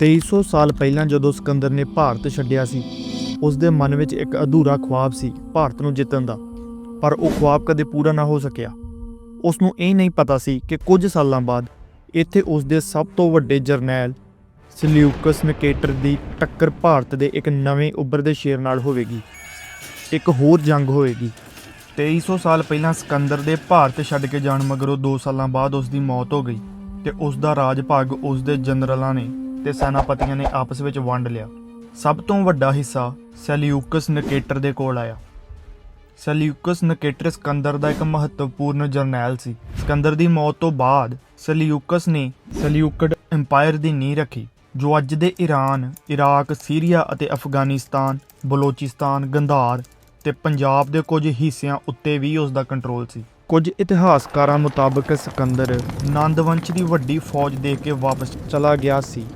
2300 ਸਾਲ ਪਹਿਲਾਂ ਜਦੋਂ ਸਿਕੰਦਰ ਨੇ ਭਾਰਤ ਛੱਡਿਆ ਸੀ ਉਸ ਦੇ ਮਨ ਵਿੱਚ ਇੱਕ ਅਧੂਰਾ ਖੁਆਬ ਸੀ ਭਾਰਤ ਨੂੰ ਜਿੱਤਣ ਦਾ, ਪਰ ਉਹ ਖੁਆਬ ਕਦੇ ਪੂਰਾ ਨਾ ਹੋ ਸਕਿਆ। ਉਸ ਨੂੰ ਇਹ ਨਹੀਂ ਪਤਾ ਸੀ ਕਿ ਕੁਝ ਸਾਲਾਂ ਬਾਅਦ ਇੱਥੇ ਉਸ ਦੇ ਸਭ ਤੋਂ ਵੱਡੇ ਜਰਨੈਲ ਸਲਿਊਕਸ ਨਿਕੇਟਰ ਦੀ ਟੱਕਰ ਭਾਰਤ ਦੇ ਇੱਕ ਨਵੇਂ ਉੱਭਰਦੇ ਸ਼ੇਰ ਨਾਲ ਹੋਵੇਗੀ। ਇੱਕ ਹੋਰ ਜੰਗ ਹੋਏਗੀ 2300 ਸਾਲ ਪਹਿਲਾਂ ਸਿਕੰਦਰ ਦੇ ਭਾਰਤ ਛੱਡ ਕੇ ਜਾਣ ਮਗਰੋਂ 2 ਸਾਲਾਂ ਬਾਅਦ ਉਸ ਦੀ ਮੌਤ ਹੋ ਗਈ ਤੇ ਉਸ ਦਾ ਰਾਜ ਭਾਗ ਉਸ ਦੇ ਜਨਰਲਾਂ ਨੇ ਤੇ ਸੈਨਾਪਤੀਆਂ ਨੇ ਆਪਸ ਵਿੱਚ ਵੰਡ ਲਿਆ। ਸਭ ਤੋਂ ਵੱਡਾ ਹਿੱਸਾ ਸੈਲਿਊਕਸ ਨਿਕੇਟਰ ਦੇ ਕੋਲ ਆਇਆ। ਸੈਲਿਊਕਸ ਨਿਕੇਟਰ ਸਿਕੰਦਰ ਦਾ ਇੱਕ ਮਹੱਤਵਪੂਰਨ ਜਰਨੈਲ ਸੀ। ਸਿਕੰਦਰ ਦੀ ਮੌਤ ਤੋਂ ਬਾਅਦ ਸੈਲਿਊਕਸ ਨੇ ਸੈਲਿਊਕਡ ਐਮਪਾਇਰ ਦੀ ਨੀਂਹ ਰੱਖੀ ਜੋ ਅੱਜ ਦੇ ਈਰਾਨ, ਇਰਾਕ, ਸੀਰੀਆ ਅਤੇ ਅਫਗਾਨਿਸਤਾਨ, ਬਲੋਚਿਸਤਾਨ, ਗੰਧਾਰ ਤੇ ਪੰਜਾਬ ਦੇ ਕੁਝ ਹਿੱਸਿਆਂ ਉੱਤੇ ਵੀ ਉਸ ਦਾ ਕੰਟਰੋਲ ਸੀ। ਕੁਝ ਇਤਿਹਾਸਕਾਰਾਂ ਮੁਤਾਬਕ ਸਿਕੰਦਰ ਨੰਦਵੰਸ਼ ਦੀ ਵੱਡੀ ਫੌਜ ਦੇ ਕੇ ਵਾਪਸ ਚਲਾ ਗਿਆ ਸੀ।